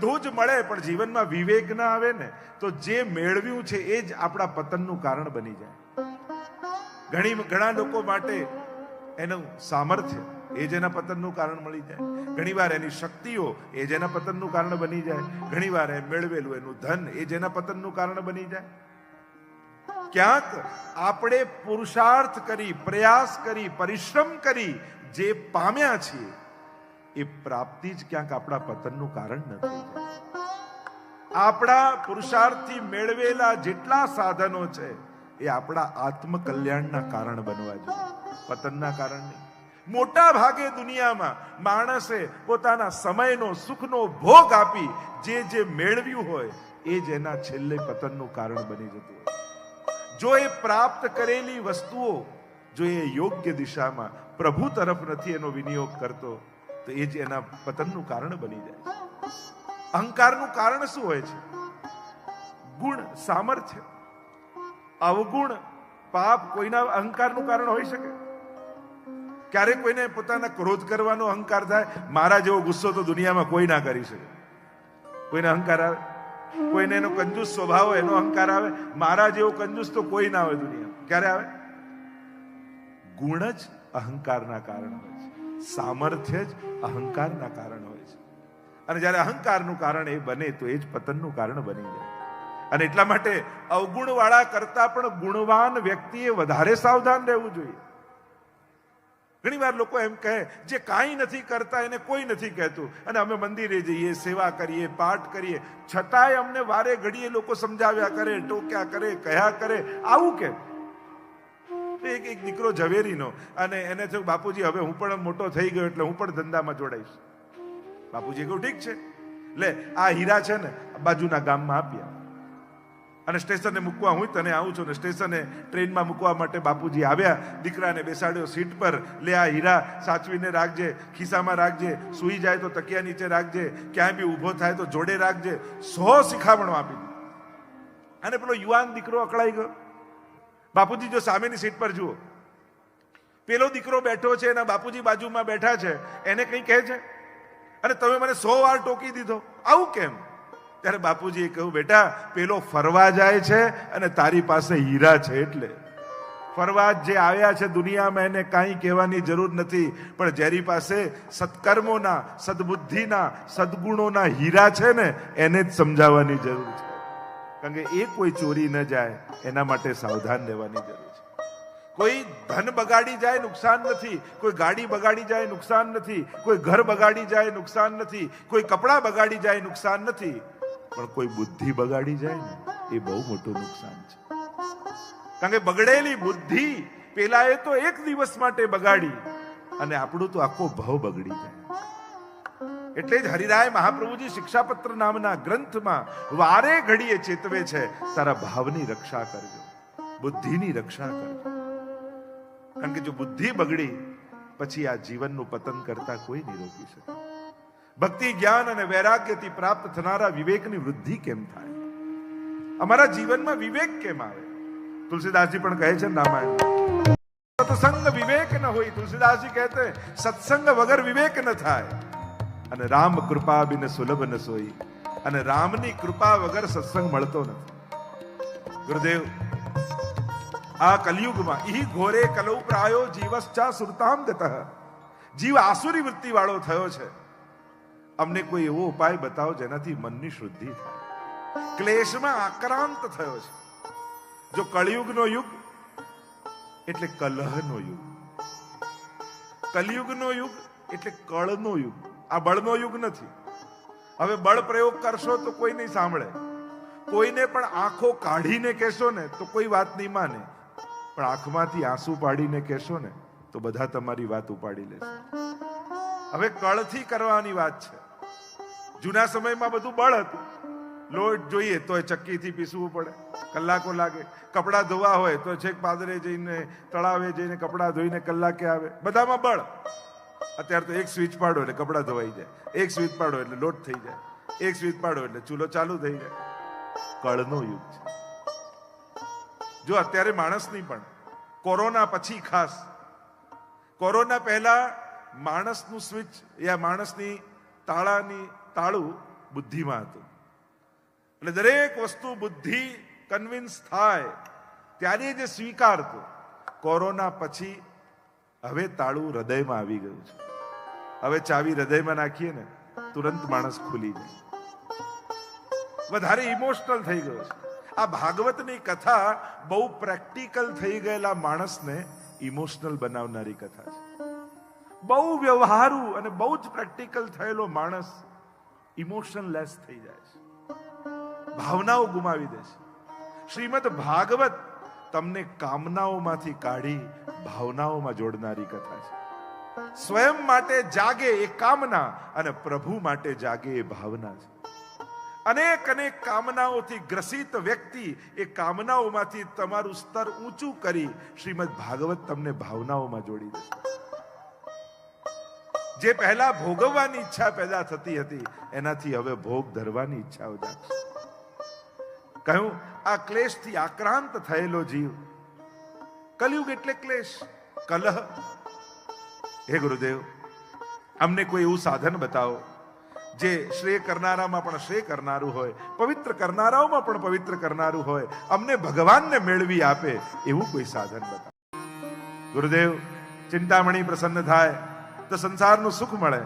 બધું જ મળે પણ જીવનમાં વિવેક ના આવે ને, તો જે મેળવ્યું છે એ જ આપણા પતનનું કારણ બની જાય. ઘણી ઘણા લોકો માટે એનું સામર્થ્ય એ જ પતનનું કારણ મળી જાય. ઘણીવાર એની શક્તિઓ એ જ એના પતનનું કારણ બની જાય. ઘણીવાર એ મેળવેલું એનું ધન એ જ એના પતનનું કારણ બની જાય. ક્યાંક આપણે પુરુષાર્થ કરી, પ્રયાસ કરી, પરિશ્રમ કરી જે પામ્યા છીએ એ પ્રાપ્તિ જ ક્યાંક આપણા પતનનું કારણ નથી. આપણા પુરુષાર્થથી મેળવેલા જેટલા સાધનો છે, એ આપણા આત્મકલ્યાણના કારણ બનવા જોઈએ. પતનના કારણ નહીં. મોટા ભાગે દુનિયામાં માણસે પોતાના સમયનો, સુખનો ભોગ આપી જે જે મેળવ્યું હોય, એ જ એના છેલ્લે પતનનું કારણ બની જતું હોય. જો એ પ્રાપ્ત કરેલી વસ્તુઓ, જો એ યોગ્ય દિશામાં પ્રભુ તરફ નથી એનો વિનિયોગ કરતો તો એ જ એના પતનનું કારણ બની જાય. અહંકારનું કારણ શું હોય છે? ગુણ સામર્થ્ય. અવગુણ પાપ કોઈના અહંકારનું કારણ હોઈ શકે? ક્યારેક કોઈને પોતાના ક્રોધ કરવાનો અહંકાર થાય? મારા જેવો ગુસ્સો તો દુનિયામાં કોઈ ના કરી શકે. કોઈને અહંકાર આવે? કોઈને એનો કંજૂસ સ્વભાવ એનો અહંકાર આવે? મારા જેવો કંજૂસ તો કોઈ ના આવે દુનિયામાં. ક્યારે આવે? ગુણ જ અહંકારના કારણ હોય. સામર્થ્ય જ અહંકારના કારણ હોય છે. અને જ્યારે અહંકારનું કારણ એ બને, તો એ જ પતનનું કારણ બની જાય. અને એટલા માટે અવગુણવાળા કરતા પણ ગુણવાન વ્યક્તિએ વધારે સાવધાન રહેવું જોઈએ. ઘણી વાર લોકો એમ કહે, જે કાંઈ નથી કરતા એને કોઈ નથી કહેતું. અને અમે મંદિરે જઈએ, સેવા કરીએ, પાઠ કરીએ. છતાંય અમને વારે ઘડીએ લોકો સમજાવ્યા કરે, ટોક્યા કરે, કહ્યા કરે. આવું કેમ? એક એક દીકરો ઝવેરીનો. અને એને થયું, બાપુજી, હવે હું પણ મોટો થઈ ગયો એટલે હું પણ ધંધામાં જોડાઈશ. બાપુજી કહ્યું, ઠીક છે. લે, આ હીરા છે ને બાજુના ગામમાં આપ્યા. અને સ્ટેશને મૂકવા હું તને આવું છું ને સ્ટેશને ટ્રેનમાં મૂકવા માટે બાપુજી આવ્યા, દીકરાને બેસાડ્યો સીટ પર, લે, આ હીરા સાચવીને રાખજે, ખિસ્સામાં રાખજે, સૂઈ જાય તો તકિયા નીચે રાખજે, ક્યાંય બી ઊભો થાય તો જોડે રાખજે. સો શિખામણો આપી અને પેલો યુવાન દીકરો અકળાઈ ગયો. બાપુજી, જો સામેની સીટ પર જુઓ. પેલો દીકરો બેઠો છે એના બાપુજી બાજુમાં બેઠા છે, એને કંઈ કહે છે? અને તમે મને સો વાર ટોકી દીધો. આવું કેમ? ત્યારે બાપુજીએ કહ્યું, બેટા, પેલો ફરવા જાય છે અને તારી પાસે હીરા છે એટલે. ફરવા જે આવ્યા છે દુનિયામાં એને કાંઈ કહેવાની જરૂર નથી, પણ જેની પાસે સત્કર્મોના, સદબુદ્ધિના, સદગુણોના હીરા છે ને, એને જ સમજાવવાની જરૂર છે. કારણ કે એ કોઈ ચોરી ન જાય, એના માટે સાવધાન રહેવાની જરૂર છે. કોઈ ધન બગાડી જાય નુકસાન નથી, કોઈ ગાડી બગાડી જાય નુકસાન નથી, કોઈ ઘર બગાડી જાય નુકસાન નથી, કોઈ કપડાં બગાડી જાય નુકસાન નથી, પણ કોઈ બુદ્ધિ બગાડી જાય ને, એ બહુ મોટું નુકસાન છે. કારણ કે બગડેલી બુદ્ધિ પેલા એ તો એક દિવસ માટે બગાડી, અને આપણું તો આખો ભાવ બગડી જાય. એટલે જ હરિરાય મહાપ્રભુજી શિક્ષાપત્ર નામના ગ્રંથમાં વારે ઘડીએ ચેતવે છે, તારા ભાવની રક્ષા કરજો, બુદ્ધિની રક્ષા કરજો. કારણ કે જો બુદ્ધિ બગડી, પછી આ જીવનનું પતન કરતા કોઈ નહીં રોકી શકે ભક્તિ, જ્ઞાન અને વૈરાગ્યથી પ્રાપ્ત થનારા વિવેકની વૃદ્ધિ કેમ થાય? અમારા જીવનમાં વિવેક કેમ આવે? તુલસીદાસજી પણ કહે છે રામાયણ. સત્સંગ વિવેક ન હોય, તુલસીદાસજી કહેતે, સત્સંગ વગર વિવેક ન થાય. અને રામ કૃપા બિન સુલભ ન સોઈ. અને રામની કૃપા વગર સત્સંગ મળતો નથી. ગુરુદેવ, આ કલયુગમાં ઈ ઘોરે કલૌ પ્રાયો જીવશ્ચા સુરતામ ગતઃ. જીવ આસુરી વૃત્તિ વાળો થયો છે. અમને કોઈ એવો ઉપાય બતાવો જેનાથી મનની શુદ્ધિ થાય. ક્લેશમાં આક્રાંત થયો છે. જો કળિયુગનો યુગ, એટલે કલહનો યુગ. કલયુગનો યુગ, એટલે કળનો યુગ. આ બળનો યુગ નથી. હવે બળ પ્રયોગ કરશો તો કોઈ નહીં સાંભળે. કોઈને પણ આંખો કાઢીને કહેશો ને તો કોઈ વાત નહીં માને. પણ આંખમાંથી આંસુ પાડીને કહેશો ને તો બધા તમારી વાત ઉપાડી લેશે. હવે કળથી કરવાની વાત છે. જૂના સમયમાં બધું બળ હતું. લોટ જોઈએ તો ચક્કીથી પીસવું પડે. કલાકો લાગે. કપડાં ધોવા હોય તો છેક પાદરે જઈને, તળાવે જઈને કપડાં ધોઈને કલાકે આવે. બધામાં બળ. અત્યારે તો એક સ્વિચ પાડો એટલે કપડાં ધોવાઈ જાય. એક સ્વિચ પાડો એટલે લોટ થઈ જાય. એક સ્વિચ પાડો એટલે ચૂલો ચાલુ થઈ જાય. કળનો યુગ છે. જો અત્યારે માણસની પણ કોરોના પછી ખાસ. કોરોના પહેલા માણસનું સ્વિચ યા માણસની તાળાની તાળું બુદ્ધિમાં હતું. એટલે દરેક વસ્તુ બુદ્ધિ કન્વિન્સ થાય. ત્યારે જે સ્વીકારતો. કોરોના પછી હવે તાળું હૃદયમાં આવી ગયું છે. હવે ચાવી હૃદયમાં નાખીએ ને, તુરંત માણસ ખુલી જાય. વધારે ઇમોશનલ થઈ ગયો છે. આ ભાગવતની કથા બહુ પ્રેક્ટિકલ થઈ ગયેલા માણસને ઇમોશનલ બનાવનારી કથા છે. બહુ વ્યવહારુ અને બહુ જ પ્રેક્ટિકલ થયેલો માણસ ઇમોશનલેસ થઈ જાય છે. ભાવનાઓ ગુમાવી દે છે. શ્રીમદ ભાગવત તમને કામનાઓમાંથી કાઢી ભાવનાઓમાં જોડનારી કથા છે. સ્વયં માટે જાગે એ કામના અને પ્રભુ માટે જાગે એ ભાવના છે. અનેક અનેક કામનાઓથી ગ્રસિત વ્યક્તિ એ કામનાઓમાંથી તમારું સ્તર ઊંચું કરી શ્રીમદ ભાગવત તમને ભાવનાઓમાં જોડી દેશે. જે પહેલા ભોગવવાની ઈચ્છા પેદા થતી હતી, એનાથી હવે ભોગ ધરવાની ઈચ્છા જાગશે. કહ્યું, આ ક્લેશથી આક્રાંત થયેલો જીવ કલયુગ એટલે ક્લેશ. કલહ. હે ગુરુદેવ, અમને કોઈ એવું સાધન બતાવો જે શ્રેય કરનારામાં પણ શ્રેય કરનારું હોય, પવિત્ર કરનારાઓમાં પણ પવિત્ર કરનારું હોય. અમને ભગવાનને મેળવી આપે એવું કોઈ સાધન બતાવો. ગુરુદેવ, ચિંતામણી પ્રસન્ન થાય તો સંસારનું સુખ મળે.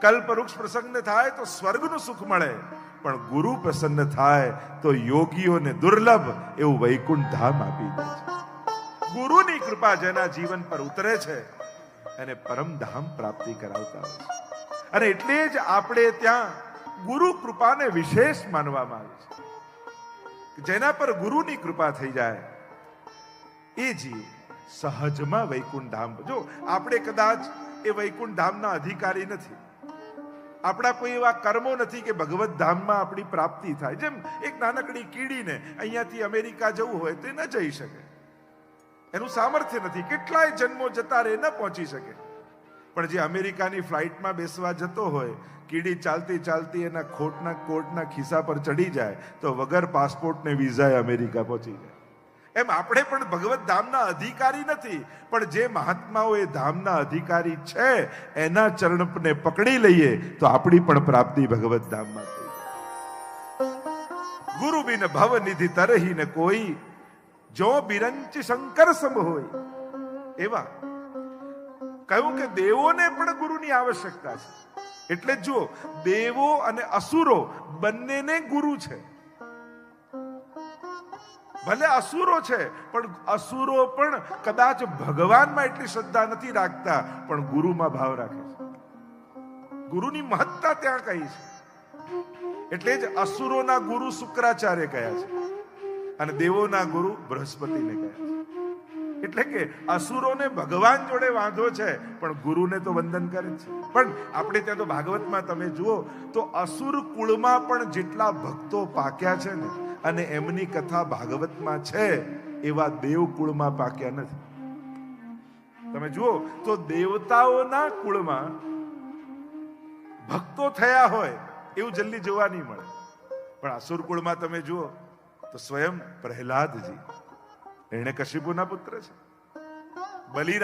કલ્પ વૃક્ષ પ્રસન્ન થાય તો સ્વર્ગનું સુખ મળે. પણ ગુરુ પ્રસન્ન થાય તો યોગીઓને દુર્લભ એવું વૈકુંઠ ધામ આપી દે છે. ગુરુની કૃપા જેના જીવન પર ઉતરે છે એને પરમધામ પ્રાપ્તિ કરાવતા હોય છે. અને એટલે જ આપણે ત્યાં ગુરુ કૃપાને વિશેષ માનવામાં આવે છે. જેના પર ગુરુની કૃપા થઈ જાય, એ જીવ સહજમાં વૈકુંઠ ધામ જો, આપણે કદાચ એ વૈકુંઠ ધામના અધિકારી નથી. આપણા કોઈ એવા કર્મો નથી કે ભગવત ધામમાં આપણી પ્રાપ્તિ થાય. જેમ એક નાનકડી કીડીને અહીંયાથી અમેરિકા જવું હોય તો ન જઈ શકે. એનું સામર્થ્ય નથી. કેટલાય જન્મો જતા રહે, ન પહોંચી શકે. પણ જે અમેરિકાની ફ્લાઇટમાં બેસવા જતો હોય, કીડી ચાલતી ચાલતી એના ખોટના કોટના ખિસ્સા પર ચડી જાય, તો વગર પાસપોર્ટને વિઝાએ અમેરિકા પહોંચી જાય. એમ આપણે પણ ભગવત ધામના અધિકારી નથી, પણ જે મહાત્માઓ એ ધામના અધિકારી છે, એના ચરણને પકડી લઈએ, તો આપણી પણ પ્રાપ્તિ ભગવત ધામમાં થઈ ગુરુ બિન ભવ નિધિ તરહી ને કોઈ જો બિરંચ શંકર સમ હોય, એવા. કહ્યું કે દેવોને પણ ગુરુની આવશ્યકતા છે. એટલે જુઓ, દેવો અને અસુરો બંનેને ગુરુ છે. ભલે અસુરો છે, પણ અસુરો પણ કદાચ ભગવાનમાં એટલી શ્રદ્ધા નથી રાખતા, પણ ગુરુમાં ભાવ રાખે છે. ગુરુની મહત્તા ત્યાં કહી છે? એટલે જ અસુરોના ગુરુ શુક્રાચાર્ય કયા છે. અને દેવોના ગુરુ બૃહસ્પતિને છે. એટલે કે અસુરોને ભગવાન જોડે વાંધો છે, પણ ગુરુને તો વંદન કરે છે. પણ આપણે ત્યાં તો ભાગવતમાં તમે જુઓ, તો અસુર કુળમાં પણ જેટલા ભક્તો પાક્યા છે ને, અને એમની કથા ભાગવતમાં છે, એવા દેવ કુળમાં પાક્યા નથી. તમે જુઓ, તો દેવતાઓના કુળમાં ભક્તો થયા હોય, એવું જલ્દી જોવા નહીં મળે. પણ અસુર કુળમાં તમે જુઓ તો સ્વયં પ્રહલાદજી એને કશિપુના પુત્ર છે. બલિ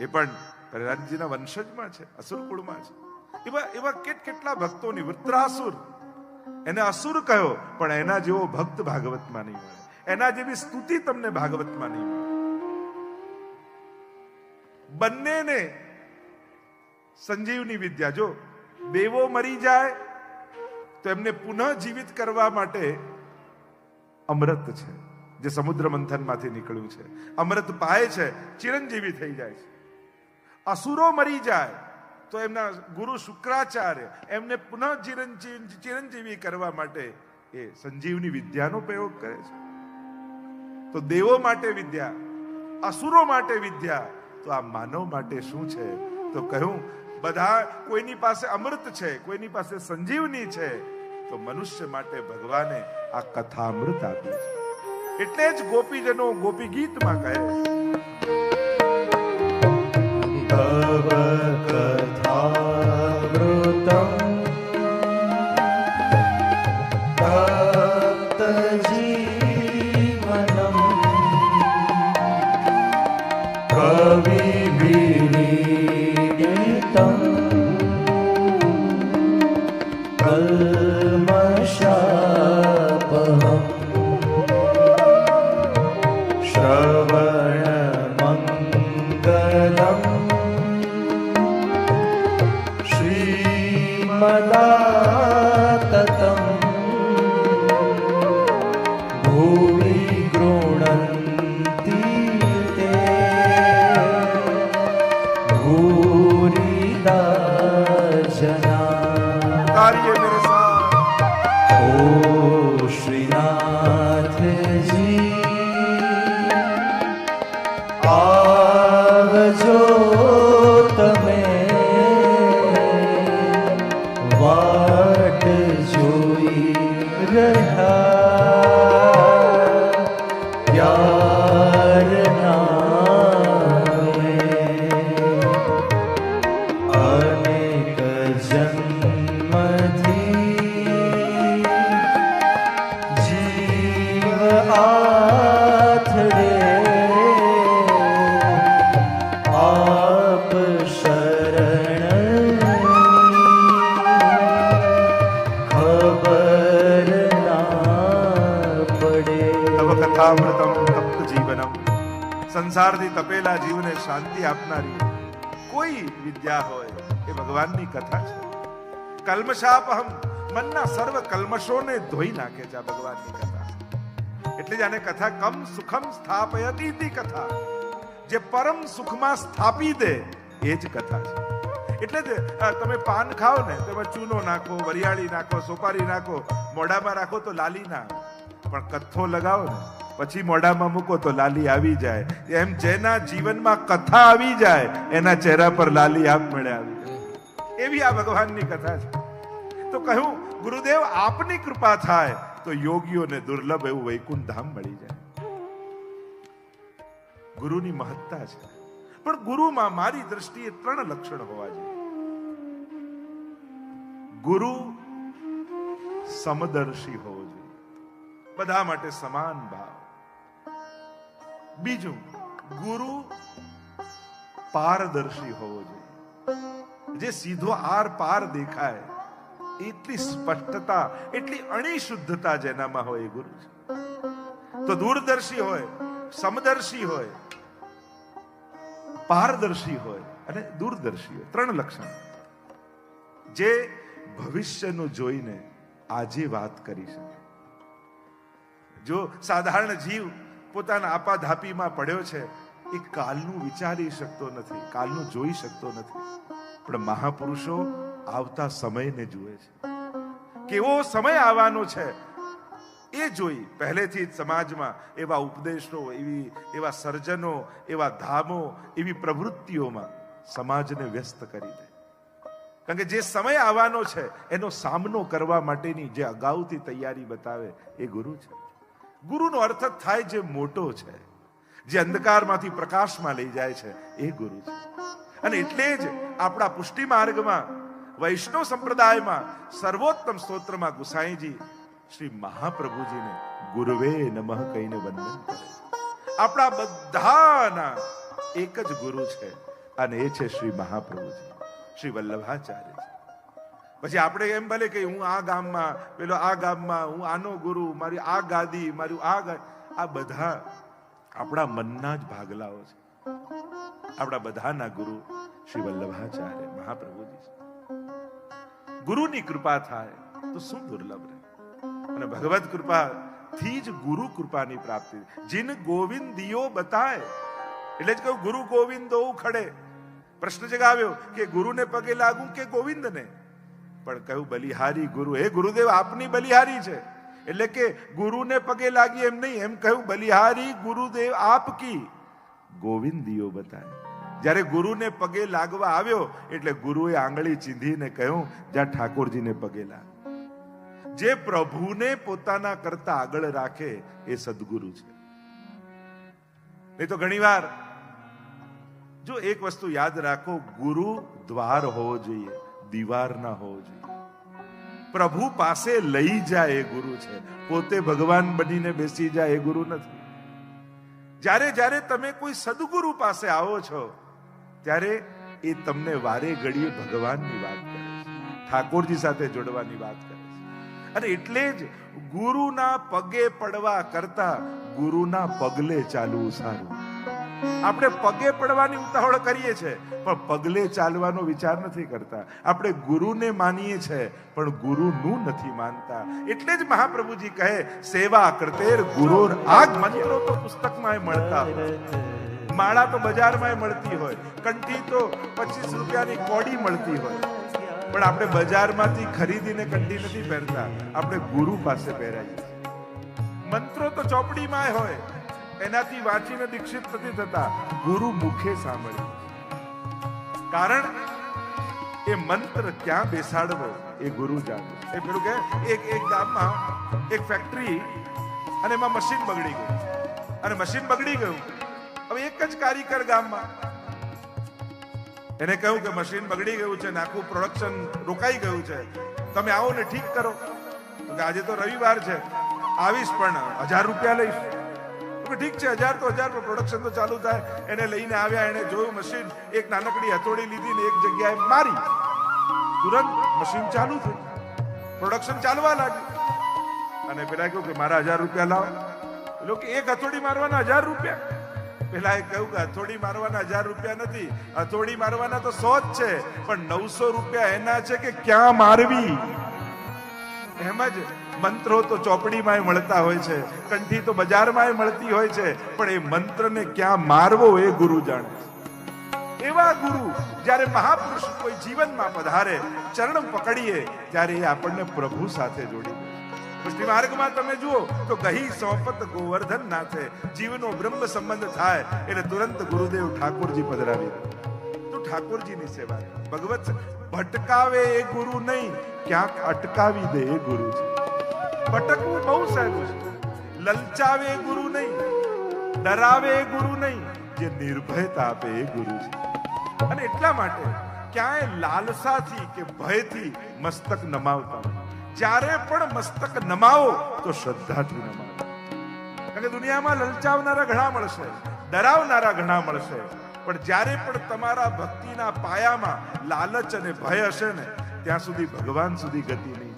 એ પણ પ્રહલાદજીના વંશજમાં છે, અસુર કુળમાં છે. એવા એવા કેટ કેટલા ભક્તોની વૃત્રાસુર એને અસુર કહ્યો, પણ એના જેવો ભક્ત ભાગવતમાં નહીં મળે. એના જેવી સ્તુતિ તમને ભાગવતમાં નહીં મળે. બંનેને સંજીવની વિદ્યા, જો દેવો મરી જાય, તો એમને પુનઃ જીવિત કરવા માટે અમૃત છે, જે સમુદ્ર મંથનમાંથી નીકળ્યું છે. અમૃત પાય છે, ચિરંજીવી થઈ જાય છે. અસુરો મરી જાય, તો એમના ગુરુ શુક્રાચાર્ય એમને પુનઃ ચિરંજીવી ચિરંજીવી કરવા માટે એ સંજીવની વિદ્યાનો પ્રયોગ કરે છે. તો દેવો માટે વિદ્યા, અસુરો માટે વિદ્યા, તો આ માનવ માટે શું છે? તો કહ્યું, બધા કોઈની પાસે અમૃત છે, કોઈની પાસે સંજીવની છે તો મનુષ્ય માટે ભગવાને આ કથા અમૃત આપી છે. એટલે જ ગોપીજનો ગોપી ગીતમાં કહે तव Bye. સંસારથી તપેલા જીવને શાંતિ આપનારી કોઈ વિદ્યા હોય એ ભગવાનની કથા છે. કલ્મશાપહમ મનના સર્વ કલ્મશોને ધોઈ નાખે છે આ ભગવાનની કથા. એટલે જ આને કથા કમ સુખમ સ્થાપયતી કથા. જે પરમ સુખમાં સ્થાપી દે એ જ કથા છે. એટલે જ તમે પાન ખાઓ ને, તમે ચૂનો નાખો, વરિયાળી નાખો, સોપારી નાખો, મોઢામાં રાખો તો લાલી ના પણ કથ્થો લગાવો ને પછી મોઢામાં મૂકો તો લાલી આવી જાય. એમ જેના જીવનમાં કથા આવી જાય, એના ચહેરા પર લાલી આપમેળે આવી જાય. એવી આ ભગવાનની કથા છે. તો કહ્યું, ગુરુદેવ, આપની કૃપા થાય. તો યોગીઓને દુર્લભ એવું વૈકુંઠ ધામ મળી જાય. ગુરુની મહત્તા છે. પણ ગુરુમાં મારી દ્રષ્ટિએ ત્રણ લક્ષણ હોવા જોઈએ. ગુરુ સમદર્શી હોવો જોઈએ. બધા માટે સમાન ભાવ. બીજું, ગુરુ પારદર્શી હોવો જોઈએ. જે સીધો આર પાર દેખાય, એટલી સ્પષ્ટતા, એટલી અણીશુદ્ધતા જેનામાં હોય ગુરુ છે. તો દૂરદર્શી હોય, સમદર્શી હોય, પારદર્શી હોય અને દૂરદર્શી હોય. ત્રણ લક્ષણ. જે ભવિષ્યનું જોઈને આજે વાત કરી શકે. જો સાધારણ જીવ પોતાના આપાધાપીમાં પડ્યો છે, એ કાલનું વિચારી શકતો નથી, કાલનું જોઈ શકતો નથી. પણ મહાપુરુષો આવતા સમયને જુએ છે. કેવો સમય આવવાનો છે, એ જોઈ પહેલેથી સમાજમાં એવા ઉપદેશો, એવી, એવા સર્જનો, એવા ધામો, એવી પ્રવૃત્તિઓમાં સમાજને વ્યસ્ત કરી દે. કારણ કે જે સમય આવવાનો છે, એનો સામનો કરવા માટેની જે અગાઉથી તૈયારી બતાવે એ ગુરુ છે. ગુરુનો અર્થ થાય જે મોટો છે, જે અંધકારમાંથી પ્રકાશમાં લઈ જાય છે, એ ગુરુ છે. અને એટલે જ આપણા પુષ્ટિ માર્ગમાં, વૈષ્ણવ સંપ્રદાયમાં સર્વોત્તમ સ્તોત્રમાં ગુસાઈજી શ્રી મહાપ્રભુજીને ગુરુવે નમઃ કહીને વંદન કરે આપણા બધાના એક જ ગુરુ છે અને એ છે શ્રી મહાપ્રભુજી, શ્રી વલ્લભાચાર્ય પછી આપણે એમ ભલે કે હું આ ગામમાં, પેલો આ ગામમાં, હું આનો ગુરુ, મારી આ ગાદી, મારું આ આ બધા આપણા મનના જ ભાગલાઓ છે. આપણા બધાના ગુરુ શ્રી વલ્લભાચાર્ય, મહાપ્રભુજી છે. ગુરુની કૃપા થાય તો શું દુર્લભ રહે? અને ભગવત કૃપા થી જ ગુરુ કૃપાની પ્રાપ્તિ જીન ગોવિંદિયો બતાય. એટલે જ કહ્યું ગુરુ ગોવિંદો ખડે પ્રશ્ન જગાવ્યો કે ગુરુને પગે લાગું કે ગોવિંદને? પણ કહ્યું, બલિહારી ગુરુ. હે ગુરુદેવ, આપની બલિહારી છે. એટલે કે ગુરુને પગે લાગી એમ નહીં, એમ કહ્યું, બલિહારી ગુરુદેવ આપકી. ગોવિંદીઓ બતાય જ્યારે ગુરુને પગે લાગવા આવ્યો, એટલે ગુરુએ આંગળી ચીંધીને કહ્યું જ્યાં ઠાકોરજીને પગે લાગ. જે પ્રભુને પોતાના કરતા આગળ રાખે, એ સદગુરુ છે. નહીં તો ઘણીવાર જો એક વસ્તુ યાદ રાખો, ગુરુ દ્વાર હોવો જોઈએ. દીવાર ના હોવો પ્રભુ પાસે લઈ જાય એ ગુરુ છે. પોતે ભગવાન બનીને બેસી જાય એ ગુરુ નથી. જ્યારે જ્યારે તમે કોઈ સદગુરુ પાસે આવો છો, ત્યારે એ તમને વારે ઘડીએ ભગવાનની વાત કરે છે. ઠાકોરજી સાથે જોડવાની વાત કરે છે. અને એટલે જ ગુરુના પગે પડવા કરતા ગુરુના પગલે ચાલવું સારું. આપણે પગે પડવાની ઉતાવળ કરીએ છીએ, પણ પગલે ચાલવાનો વિચાર નથી કરતા. આપણે ગુરુને માનીએ છીએ, પણ ગુરુનું નથી માનતા. એટલે જ મહાપ્રભુજી કહે, સેવા કરતેર ગુરુ આગ. મંત્રો તો પુસ્તકમાં મળતા માળા તો બજારમાં મળતી હોય. કંઠી તો પચીસ રૂપિયાની કોડી મળતી હોય. પણ આપણે બજારમાંથી ખરીદીને કંઠી નથી પહેરતા. આપણે ગુરુ પાસે પહેરાઈએ મંત્રો તો ચોપડીમાં હોય. એનાથી વાંચીને દીક્ષિત નથી થતા. ગુરુ મુખે સાંભળે કારણ એ મંત્ર ક્યાં બેસાડવો એ ગુરુ જાણે. એ પેલું કે એક એક ગામમાં એક ફેક્ટરી અને એમાં મશીન બગડી ગયું. અને મશીન બગડી ગયું. હવે એક જ કારીગર ગામમાં. એને કહ્યું કે મશીન બગડી ગયું છે નાખું પ્રોડક્શન રોકાઈ ગયું છે. તમે આવો ને ઠીક કરો. આજે તો રવિવાર છે. આવીશ પણ હજાર રૂપિયા લઈશ. કે ઠીક છે, હજાર તો હજાર પ્રોડક્શન તો ચાલુ થાય. એને લઈને આવ્યા, એને જોયું મશીન એક નાનકડી હથોડી લીધી ને એક જગ્યાએ મારી. તુરંત મશીન ચાલુ થયું પ્રોડક્શન ચાલવા લાગ્યું. અને પેલા કહ્યું કે મારા હજાર રૂપિયા લાવો. પેલો કે એક હથોડી મારવાના હજાર રૂપિયા? પેલા એ કહ્યું કે હથોડી મારવાના હજાર રૂપિયા નથી. હથોડી મારવાના તો સો જ છે, પણ નવસો રૂપિયા એના છે કે ક્યાં મારવી? એમ જ. મંત્રો તો ચોપડીમાંય મળતા હોય છે, કંઠી તો બજારમાંય મળતી હોય છે, પણ એ મંત્રને ક્યાં મારવો એ ગુરુ જાણે. એવા ગુરુ જ્યારે મહાપુરુષ કોઈ જીવનમાં પધારે ચરણ પકડીએ, ત્યારે એ આપણને પ્રભુ સાથે જોડી પુષ્ટિ માર્ગમાં તમે જુઓ તો ગહી સોપત ગોવર્ધન નાથે, જીવનો બ્રહ્મ સંબંધ થાય, એટલે તુરંત ગુરુદેવ ઠાકોરજી પધરાવી તો ઠાકોરજીની સેવા ભગવત, ભટકાવે એ ગુરુ નહીં, ક્યાંક અટકાવી દે એ ગુરુ ભટકવું બહુ સહેલું છે. લલચાવે ગુરુ નહીં, ડરાવે ગુરુ નહીં, જે નિર્ભયતા આપે એ ગુરુ છે. અને એટલા માટે ક્યાંય લાલસાથી કે ભયથી મસ્તક નમાવતા જ્યારે પણ મસ્તક નમાવો, તો શ્રદ્ધાથી નમાવો. કારણ કે દુનિયામાં લલચાવનારા ઘણા મળશે, ડરાવનારા ઘણા મળશે. પણ જ્યારે પણ તમારા ભક્તિના પાયામાં લાલચ અને ભય હશે ને, ત્યાં સુધી ભગવાન સુધી ગતિ નહીં.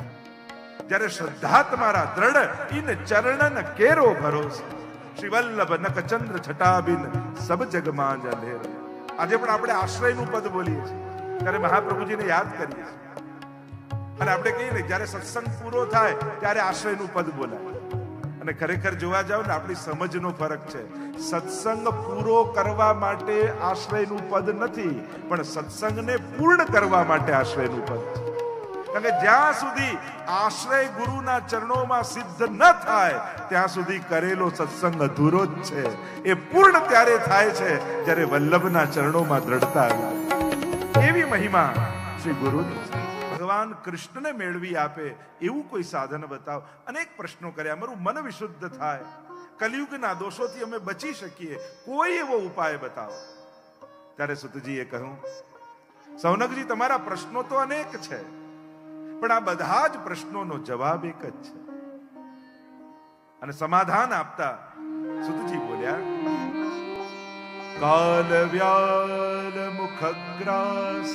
જ્યારે શ્રદ્ધા તમારા દ્રઢ ઇન ચરણન કેરો ભરોસો. શ્રી વલ્લભ નકચંદ્ર છટાબિન સબ જગમાં જલેર આજે પણ આપણે આશ્રયનું પદ બોલીએ છીએ. ત્યારે મહાપ્રભુજીને યાદ કરીએ છીએ. અને આપણે કહીએ ને, જ્યારે સત્સંગ પૂરો થાય, ત્યારે આશ્રયનું પદ બોલાય. અને ખરેખર જોવા જાવ ને, આપણી સમજનો ફરક છે. સત્સંગ પૂરો કરવા માટે આશ્રયનું પદ નથી, પણ સત્સંગને પૂર્ણ કરવા માટે આશ્રયનું પદ છે. કારણ કે જ્યાં સુધી આશ્રય ગુરુના ચરણોમાં સિદ્ધ ન થાય, ત્યાં સુધી કરેલો સત્સંગ અધૂરો જ છે. એ પૂર્ણ ત્યારે થાય છે જ્યારે વલ્લભના ચરણોમાં દ્રઢતા આવી. એવી મહિમા શ્રી ગુરુની છે. ભગવાન કૃષ્ણને મેળવી આપે એવું કોઈ સાધન બતાવો. અનેક પ્રશ્નો કર્યા. અમારું મન વિશુદ્ધ થાય. કલયુગના દોષોથી અમે બચી શકીએ. કોઈ એવો ઉપાય બતાવો. ત્યારે સુતજીએ કહ્યું, સૌનકજી, તમારા પ્રશ્નો તો અનેક છે. પણ આ બધા જ પ્રશ્નોનો જવાબ એક જ છે. અને સમાધાન આપતા સુતજી બોલ્યા, કાલ વ્યાલ મુખગ્રાસ,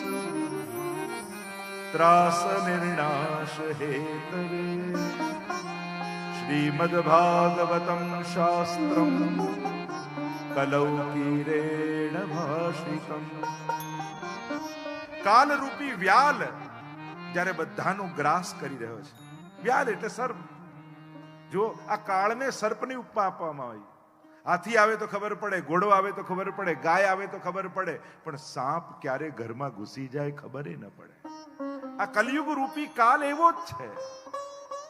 ત્રાસ નિર્ણાશ હેતવે. શ્રીમદ ભાગવતમ શાસ્ત્રમ, કલૌકીરેણ ભાષિતમ. કાલરૂપી વ્યાલ જ્યારે બધાનો ગ્રાસ કરી રહ્યો છે. વ્યાલ એટલે સર્પ. જો આ કાળને સર્પની ઉપમા આપવામાં આવી. હાથી આવે તો ખબર પડે, ઘોડો આવે તો ખબર પડે, ગાય આવે તો ખબર પડે, પણ સાપ ક્યારે ઘરમાં ઘૂસી જાય ખબર ન પડે. આ કલયુગ રૂપી કાલ એવો જ છે.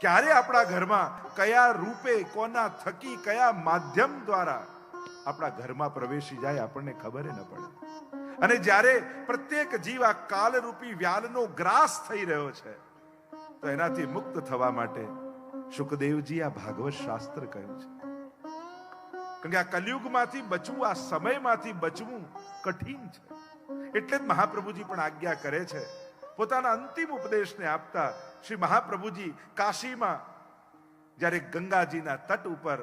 ક્યારે આપણા ઘરમાં, કયા રૂપે, કોના થકી, કયા માધ્યમ દ્વારા આપણા ઘરમાં પ્રવેશી જાય આપણને ખબર ન પડે. અને જ્યારે પ્રત્યેક જીવ આ કાલરૂપી વ્યાલનો ગ્રાસ થઈ રહ્યો છે, તો એનાથી મુક્ત થવા માટે સુખદેવજી આ ભાગવત શાસ્ત્ર કહ્યું છે. કારણ કે આ કલયુગમાંથી બચવું, આ સમયમાંથી બચવું કઠિન છે. એટલે જ મહાપ્રભુજી પણ આજ્ઞા કરે છે, પોતાના અંતિમ ઉપદેશને આપતા શ્રી મહાપ્રભુજી કાશીમાં જ્યારે ગંગાજીના તટ ઉપર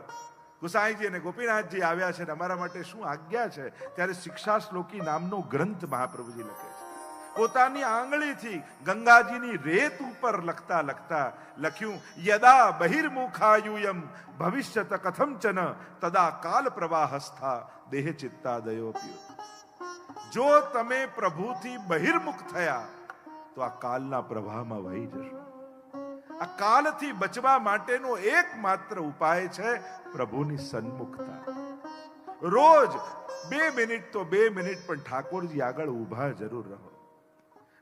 ગુસાઈજી અને ગોપીનાથજી આવ્યા છે અમારા માટે શું આજ્ઞા છે? ત્યારે શિક્ષા શ્લોકી નામનો ગ્રંથ મહાપ્રભુજી લખે છે. પોતાની આંગળીથી ગંગાજીની રેત ઉપર લખતા લખતા લખ્યું, યદા બહિર્મુખાયુયમ ભવિષ્યત કથમચન તદા કાલ પ્રવાહસ્થા દેહ ચિત્તાદયો જો તમે પ્રભુથી બહિર્મુખ થયા, તો આ કાલના પ્રવાહમાં વહી જશો. આ કાલથી બચવા માટેનો એકમાત્ર ઉપાય છે પ્રભુની સન્મુખતા. રોજ બે મિનિટ તો બે મિનિટ પણ ઠાકોરજી આગળ ઊભા જરૂર રહો.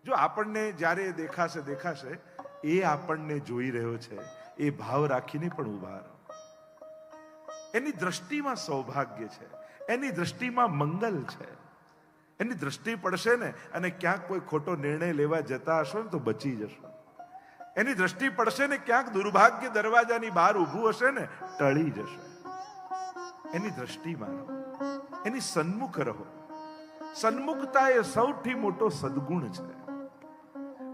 જો આપણને જ્યારે દેખાશે દેખાશે, એ આપણને જોઈ રહ્યો છે. એ ભાવ રાખીને પણ ઊભા રહો. એની દ્રષ્ટિમાં સૌભાગ્ય છે. એની દ્રષ્ટિમાં મંગલ છે. એની દ્રષ્ટિ પડશે ને અને ક્યાંક કોઈ ખોટો નિર્ણય લેવા જતા હશો ને તો બચી જશો. એની દ્રષ્ટિ પડશે ને ક્યાંક દુર્ભાગ્ય દરવાજાની બહાર ઊભું હશે ને, ટળી જશે. એની દ્રષ્ટિમાં રહો. એની સન્મુખ રહો. સન્મુખતા એ સૌથી મોટો સદગુણ છે.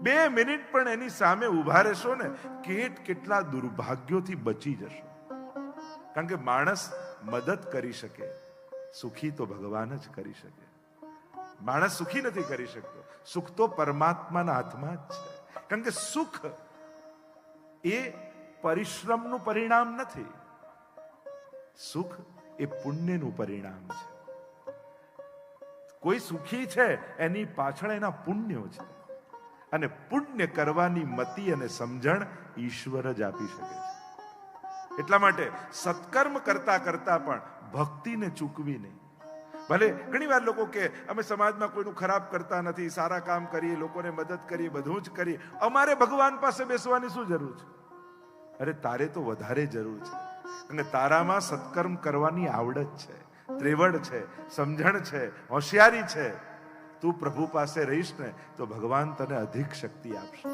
બે મિનિટ પણ એની સામે ઊભા રહેશો ને, કેટ કેટલા દુર્ભાગ્યોથી બચી જશો. કારણ કે માણસ મદદ કરી શકે, સુખી તો ભગવાન જ કરી શકે. માણસ સુખી નથી કરી શકતો. સુખ તો પરમાત્માના હાથમાં જ છે. કારણ કે સુખ એ પરિશ્રમનું પરિણામ નથી. સુખ એ પુણ્યનું પરિણામ છે. કોઈ સુખી છે, એની પાછળ એના પુણ્યો છે. અને પુણ્ય કરવાની મતિ અને સમજણ ઈશ્વર જ આપી શકે છે. એટલા માટે સત્કર્મ કરતા કરતા પણ ભક્તિને ચૂકવી નહીં. ભલે ઘણી વાર લોકો કે, અમે સમાજમાં કોઈનું ખરાબ કરતા નથી, સારા કામ કરીએ, લોકોને મદદ કરીએ, બધું જ કરીએ. અમારે ભગવાન પાસે બેસવાની શું જરૂર છે? અરે, તારે તો વધારે જરૂર છે. અને તારામાં સત્કર્મ કરવાની આવડત છે, ત્રેવડ છે, સમજણ છે, હોશિયારી છે. તું પ્રભુ પાસે રહીશ ને, તો ભગવાન તને અધિક શક્તિ આપશે.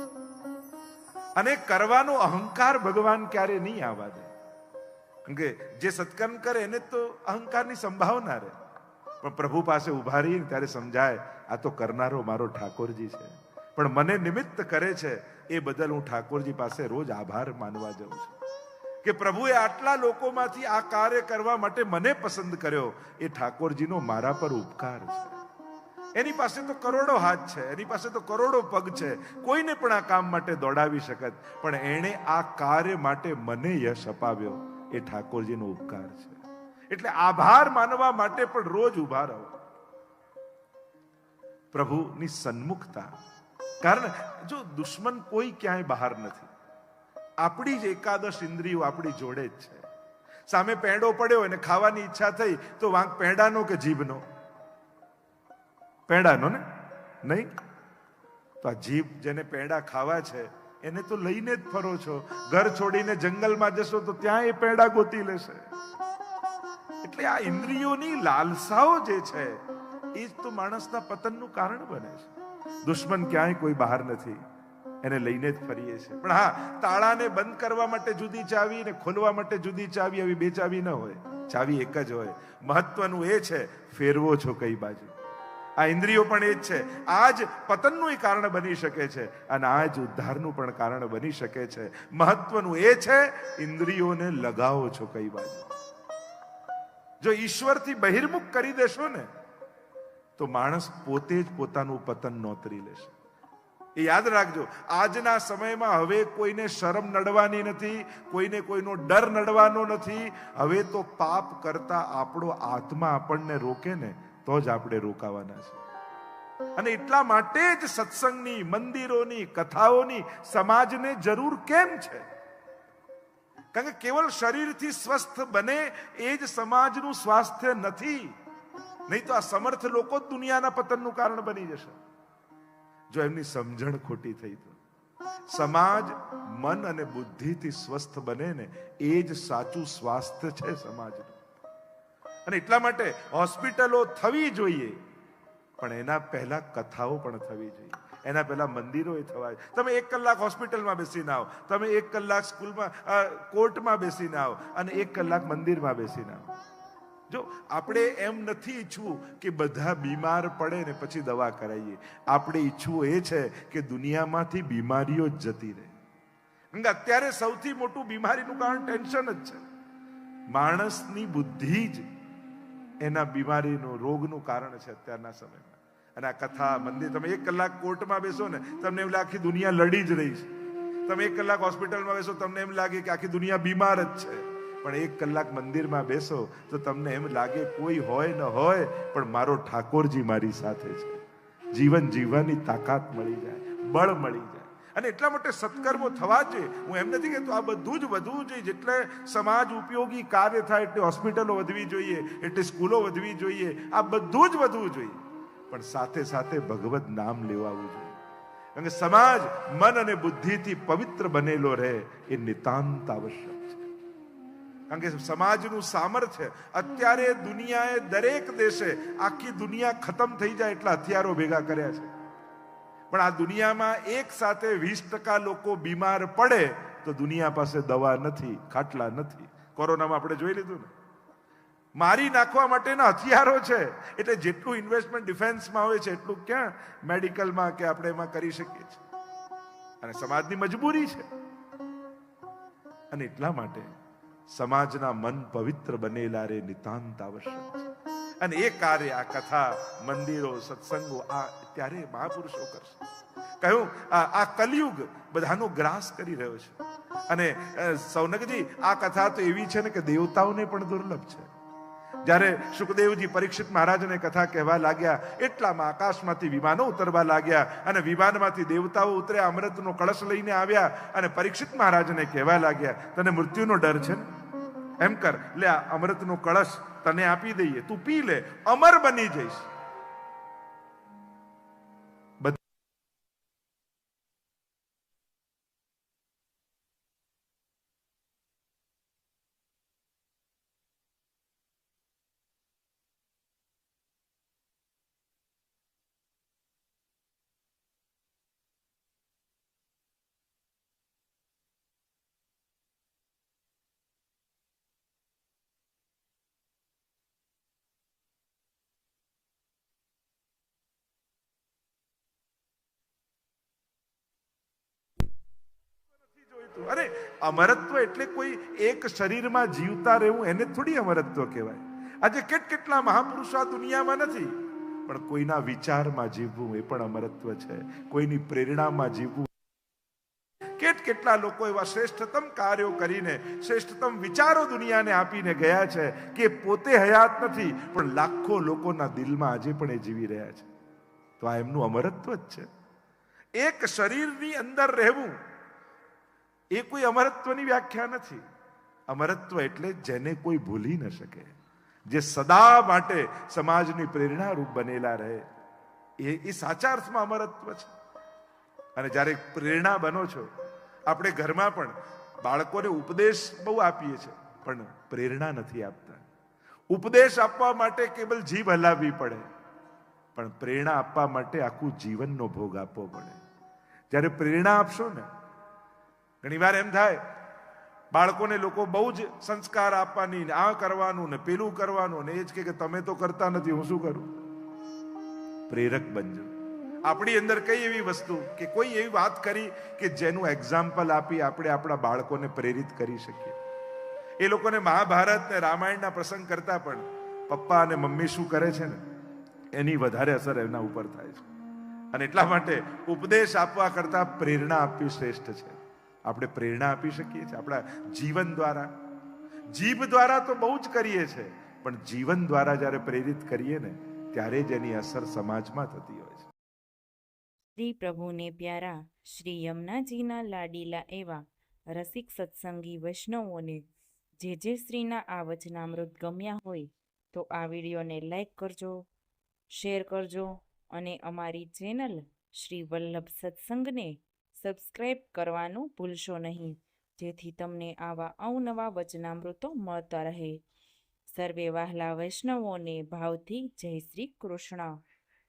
અને કરવાનો અહંકાર ભગવાન ક્યારે નહીં આવવા દે. કે જે સત્કર્મ કરે એને તો અહંકારની સંભાવના રહે. પણ પ્રભુ પાસે ઊભા રહીને ત્યારે સમજાય, આ તો કરનારો મારો ઠાકોરજી છે. પણ મને નિમિત્ત કરે છે, એ બદલ હું ઠાકોરજી પાસે રોજ આભાર માનવા જાઉં છું. કે પ્રભુએ આટલા લોકોમાંથી આ કાર્ય કરવા માટે મને પસંદ કર્યો, એ ઠાકોરજીનો મારા પર ઉપકાર છે. એની પાસે તો કરોડો હાથ છે, એની પાસે તો કરોડો પગ છે, કોઈને પણ આ કામ માટે દોડાવી શકત. પણ એણે આ કાર્ય માટે મને યશ અપાવ્યો, એ ઠાકોરજીનો ઉપકાર છે. એટલે આભાર માનવા માટે પણ રોજ ઊભા રહો. પ્રભુની સન્મુખતા. કારણ જો દુશ્મન કોઈ ક્યાંય બહાર નથી. આપણી જ એકાદશ ઇન્દ્રિયો આપણી જોડે જ છે. સામે પેંડો પડ્યો અને ખાવાની ઈચ્છા થઈ તો વાંક પેંડાનો કે જીભનો? પેંડાનો ને? નહીં? તો આ જીભ જેને પેંડા ખાવા છે, એને તો લઈને જ ફરો છો. ઘર છોડીને જંગલમાં જશો તો ત્યાં એ પેંડા ગોતી લેશે. એટલે આ ઇન્દ્રિયોની લાલસાઓ જે છે, એ જ તો માણસના પતનનું કારણ બને છે. દુશ્મન ક્યાંય કોઈ બહાર નથી, એને લઈને જ ફરીએ છે. પણ હા, તાળાને બંધ કરવા માટે જુદી ચાવી ને ખોલવા માટે જુદી ચાવી, આવી બે ચાવી ન હોય. ચાવી એક જ હોય. મહત્વનું એ છે, ફેરવો છો કઈ બાજુ. આ ઇન્દ્રિયો પણ એ જ છે. આ જ પતનનું કારણ બની શકે છે અને આ જ ઉદ્ધારનું પણ કારણ બની શકે છે. મહત્વનું એ છે, ઇન્દ્રિયોને લગાવો છો કઈ બાજુ. જો ઈશ્વરથી બહિર્મુખ કરી દેશો ને, તો માણસ પોતે જ પોતાનું પતન નોતરી લેશે. એ યાદ રાખજો, આજના સમયમાં હવે કોઈને શરમ નડવાની નથી, કોઈને કોઈનો ડર નડવાનો નથી, હવે તો પાપ કરતા આપણો આત્મા આપણને રોકે ને, તો જ આપણે રોકાવાના છે અને એટલા માટે જ સત્સંગની, મંદિરોની, કથાઓની, સમાજને જરૂર કેમ છે? કારણ કે કેવલ શરીરથી સ્વસ્થ બને એ જ સમાજનું સ્વાસ્થ્ય નથી. નહીં તો આ સમર્થ લોકો દુનિયાના પતનનું કારણ બની જશે. જો એમની સમજણ ખોટી થઈ તો. સમાજ મન અને બુદ્ધિથી સ્વસ્થ બને ને એ જ સાચું સ્વાસ્થ્ય છે સમાજનું. અને એટલા માટે હોસ્પિટલો થવી જોઈએ. પણ એના પહેલા કથાઓ પણ થવી જોઈએ. એના પહેલા મંદિરો એ થવા તમે એક કલાક હોસ્પિટલમાં બેસીને આવો. તમે એક કલાક સ્કૂલમાં કોર્ટમાં બેસીને આવો અને એક કલાક મંદિરમાં બેસીને આવો. જો, આપણે એમ નથી ઈચ્છવું કે બધા બીમાર પડે ને પછી દવા કરાવીએ આપણે ઈચ્છવું એ છે કે દુનિયામાંથી બીમારીઓ જ જતી રહે. અત્યારે સૌથી મોટું બીમારીનું કારણ ટેન્શન જ છે. માણસની બુદ્ધિ જ એના બીમારીનું, રોગનું કારણ છે અત્યારના સમયમાં. અને આ કથા મંદિર, તમે એક કલાક કોર્ટમાં બેસો ને, તમને એમ લાગે દુનિયા લડી જ રહી છે. તમે એક કલાક હોસ્પિટલમાં બેસો, તમને એમ લાગે કે આખી દુનિયા બીમાર જ છે. પણ એક કલાક મંદિરમાં બેસો, તો તમને એમ લાગે કોઈ હોય ન હોય, પણ મારો ઠાકોરજી મારી સાથે છે. જીવન જીવવાની તાકાત મળી જાય, બળ મળી જાય. અને એટલા માટે સત્કર્મો થવા જોઈએ હું એમ નથી કહેતો, આ બધું જ વધવું જોઈએ જેટલે સમાજ ઉપયોગી કાર્ય થાય, એટલે હોસ્પિટલો વધવી જોઈએ, એટલે સ્કૂલો વધવી જોઈએ. આ બધું જ વધવું જોઈએ. પણ સાથે સાથે ભગવત નામ લેવાવું જોઈએ. કારણ કે સમાજ મન અને બુદ્ધિથી પવિત્ર બનેલો રહે એ નિતાંત આવશ્યક છે. કારણ કે સમાજનું સામર્થ્ય અત્યારે દુનિયાએ દરેક દેશે આખી દુનિયા ખતમ થઈ જાય એટલા હથિયારો ભેગા કર્યા છે. પણ આ દુનિયામાં એક સાથે વીસ ટકા લોકો બીમાર પડે તો દુનિયા પાસે દવા નથી, ખાટલા નથી. કોરોનામાં આપણે જોઈ લીધું ને? મારી નાખવા માટેના હથિયારો છે. એટલે જેટલું ઇન્વેસ્ટમેન્ટ ડિફેન્સમાં હોય છે, એટલું ક્યાં મેડિકલમાં કે આપણે એમાં કરી શકીએ છીએ. અને સમાજની મજબૂરી છે. અને એટલા માટે સમાજના મન પવિત્ર બનેલા રે નિતાંત આવશ્યક છે. અને એ કાર્ય, આ કથા, મંદિરો, સત્સંગો, આ ત્યારે મહાપુરુષો કરશે. કહ્યું, આ કલયુગ બધાનો ગ્રાસ કરી રહ્યો છે. અને સૌનકજી, આ કથા તો એવી છે ને કે દેવતાઓને પણ દુર્લભ છે. જ્યારે સુખદેવજી પરીક્ષિત મહારાજને કથા કહેવા લાગ્યા, એટલામાં આકાશમાંથી વિમાનો ઉતરવા લાગ્યા અને વિમાનમાંથી દેવતાઓ ઉતર્યા અમૃતનો કળશ લઈને આવ્યા અને પરીક્ષિત મહારાજને કહેવા લાગ્યા, તને મૃત્યુનો ડર છે એમ કર, લે આ અમૃતનો કળશ તને આપી દઈએ, તું પી લે, અમર બની જઈશ. જોઈતું અરે, અમરત્વ એટલે કોઈ એક શરીરમાં જીવતા રહેવું, એને થોડી અમરત્વ કહેવાય. આજે કેટ કેટલા મહાપુરુષો આ દુનિયામાં નથી, પણ કોઈના વિચારમાં જીવવું એ પણ અમરત્વ છે. કોઈની પ્રેરણામાં જીવવું. કેટ કેટલા લોકો એવા શ્રેષ્ઠતમ કાર્યો કરીને, શ્રેષ્ઠતમ વિચારો દુનિયાને આપીને ગયા છે કે પોતે હયાત નથી, પણ લાખો લોકોના દિલમાં આજે પણ એ જીવી રહ્યા છે. તો આ એમનું અમરત્વ જ છે. એક શરીરની અંદર રહેવું એ કોઈ અમરત્વની વ્યાખ્યા નથી. અમરત્વ એટલે જેને કોઈ ભૂલી ન શકે. જે સદા માટે સમાજની પ્રેરણારૂપ બનેલા રહે. એ એ સાચા અર્થમાં અમરત્વ છે. અને જ્યારે પ્રેરણા બનો છો, આપણે ઘરમાં પણ બાળકોને ઉપદેશ બહુ આપીએ છીએ, પણ પ્રેરણા નથી આપતા. ઉપદેશ આપવા માટે કેવલ જીભ હલાવવી પડે, પણ પ્રેરણા આપવા માટે આખું જીવનનો ભોગ આપવો પડે. જ્યારે પ્રેરણા આપશો ને ઘણીવાર એમ થાય, બાળકોને લોકો બહુ જ સંસ્કાર આપવાની ને આ કરવાનું ને પેલું કરવાનું ને એ જ કે તમે તો કરતા નથી, હું શું કરું? પ્રેરક બનજો. આપણી અંદર કઈ એવી વસ્તુ કે કોઈ એવી વાત કરી કે જેનું એક્ઝામ્પલ આપી આપણે આપણા બાળકોને પ્રેરિત કરી શકીએ. એ લોકોને મહાભારત ને રામાયણના પ્રસંગ કરતા પણ પપ્પા અને મમ્મી શું કરે છે ને? એની વધારે અસર એના ઉપર થાય છે. અને એટલા માટે ઉપદેશ આપવા કરતા પ્રેરણા આપવી શ્રેષ્ઠ છે. આપણે પ્રેરણા આપી શકીએ છીએ, આપણા જીવન દ્વારા. જીભ દ્વારા તો બહુ જ કરીએ છીએ પણ જીવન દ્વારા જ્યારે પ્રેરિત કરીએ ને, ત્યારે જ એની અસર સમાજમાં થતી હોય છે. શ્રી પ્રભુને પ્યારા, શ્રી યમુનાજીના લાડીલા એવા રસિક સત્સંગી વૈષ્ણવોને, જે જે શ્રીના આ વચનામૃત ગમ્યા હોય, તો આ વિડીયોને લાઈક કરજો, શેર કરજો અને અમારી ચેનલ શ્રી વલ્લભ સત્સંગને સબસ્ક્રાઈબ કરવાનું ભૂલશો નહીં. જેથી તમને આવા અવનવા વચનામૃતો મળતા રહે. સર્વે વહાલા વૈષ્ણવોને ભાવથી જય શ્રી કૃષ્ણ.